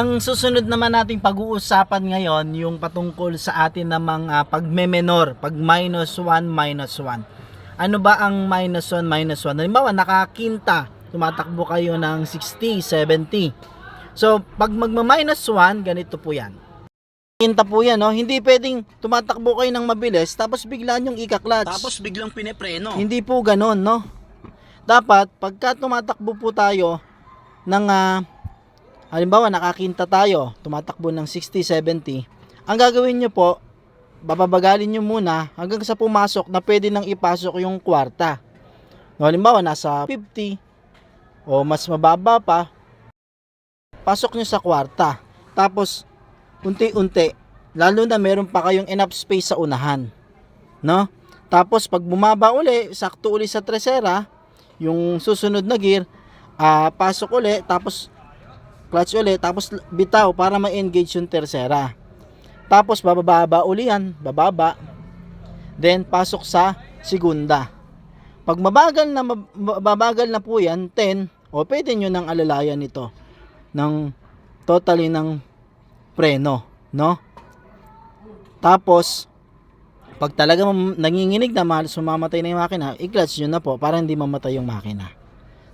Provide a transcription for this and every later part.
Ang susunod naman nating pag-uusapan ngayon yung patungkol sa atin namang uh, pagmemenor, pag minus 1, minus 1. Ano ba ang minus 1, minus 1? Halimbawa, nakakinta, tumatakbo kayo ng 60, 70. So, pag magma-minus 1, ganito po yan. Kinta po yan, no? Hindi pwedeng tumatakbo kayo ng mabilis, tapos biglaan yung ika-clutch. Tapos biglang pinepreno. Hindi po ganon, no? Dapat, pagka tumatakbo po tayo ng, ah, halimbawa, nakakinta tayo, tumatakbo ng 60, 70, ang gagawin nyo po, bababagalin nyo muna hanggang sa pumasok na pwede nang ipasok yung kwarta. No, halimbawa, nasa 50 o mas mababa pa, pasok nyo sa kwarta. Tapos, unti-unti, lalo na meron pa kayong enough space sa unahan. No? Tapos pag bumaba uli, sakto uli sa tresera, yung susunod na gear, ah pasok uli, tapos clutch uli, tapos bitaw para ma-engage yung tercera. Tapos bababa uli yan, bababa. Then pasok sa segunda. Pag mabagal na mab- mabagal na po yan, 10, o pwede nyo nang alalayan ito ng totally ng preno, no? Tapos pag talaga nanginginig na mahal sumamatay na yung makina, i-clutch nyo na po para hindi mamatay yung makina.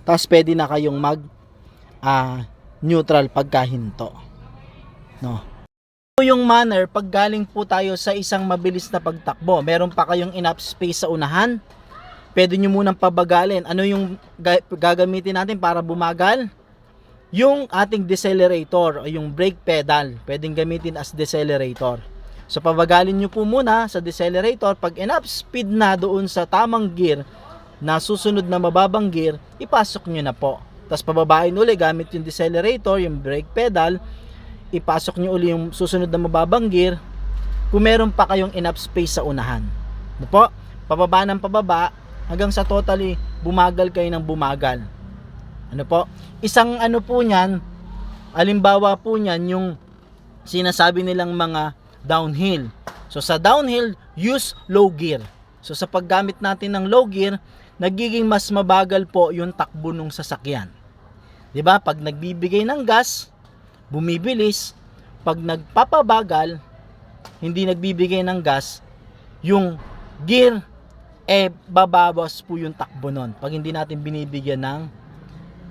Tapos pwede na kayong mag ah, neutral pagkahinto. No. Ito yung manner pag galing po tayo sa isang mabilis na pagtakbo. Meron pa kayong enough space sa unahan. Pwede nyo munang pabagalin. Ano yung ga- gagamitin natin para bumagal? Yung ating decelerator o yung brake pedal. Pwedeng gamitin as decelerator. So pabagalin nyo po muna sa decelerator. Pag enough speed na doon sa tamang gear na susunod na mababang gear, ipasok nyo na po. Tapos pababain uli gamit yung decelerator, yung brake pedal, ipasok nyo uli yung susunod na mababang gear kung meron pa kayong enough space sa unahan. Ano po? Pababa ng pababa hanggang sa totally bumagal kayo ng bumagal. Ano po? Isang ano po niyan, alimbawa po niyan yung sinasabi nilang mga downhill. So sa downhill, use low gear. So sa paggamit natin ng low gear, nagiging mas mabagal po yung takbo ng sasakyan. 'Di ba? Pag nagbibigay ng gas, bumibilis. Pag nagpapabagal, hindi nagbibigay ng gas, yung gear eh babawas po yung takbo nun pag hindi natin binibigyan ng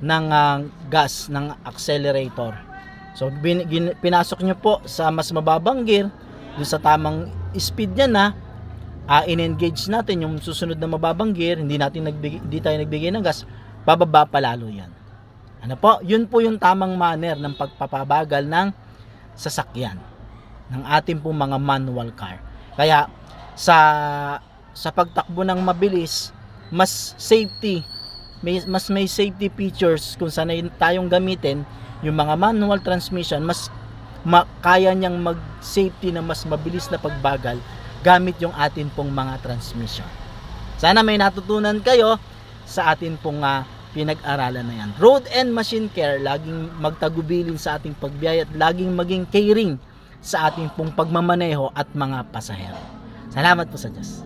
ng ah, gas ng accelerator. So bin, gin- pinasok nyo po sa mas mababang gear, dun sa tamang speed niya na ah, in-engage natin yung susunod na mababang hindi natin nagbigay, hindi tayo nagbigay ng gas, bababa pa lalo yan. Ano po? Yun po yung tamang manner ng pagpapabagal ng sasakyan ng ating pong mga manual car. Kaya sa sa pagtakbo ng mabilis, mas safety, may, mas may safety features kung sanay tayong gamitin yung mga manual transmission, mas ma, kaya niyang mag-safety na mas mabilis na pagbagal gamit yung atin pong mga transmission. Sana may natutunan kayo sa atin pong ah, pinag-aralan na yan. Road and Machine Care, laging magtagubilin sa ating pagbiyahe at laging maging caring sa ating pong pagmamaneho at mga pasahero. Salamat po sa Diyos.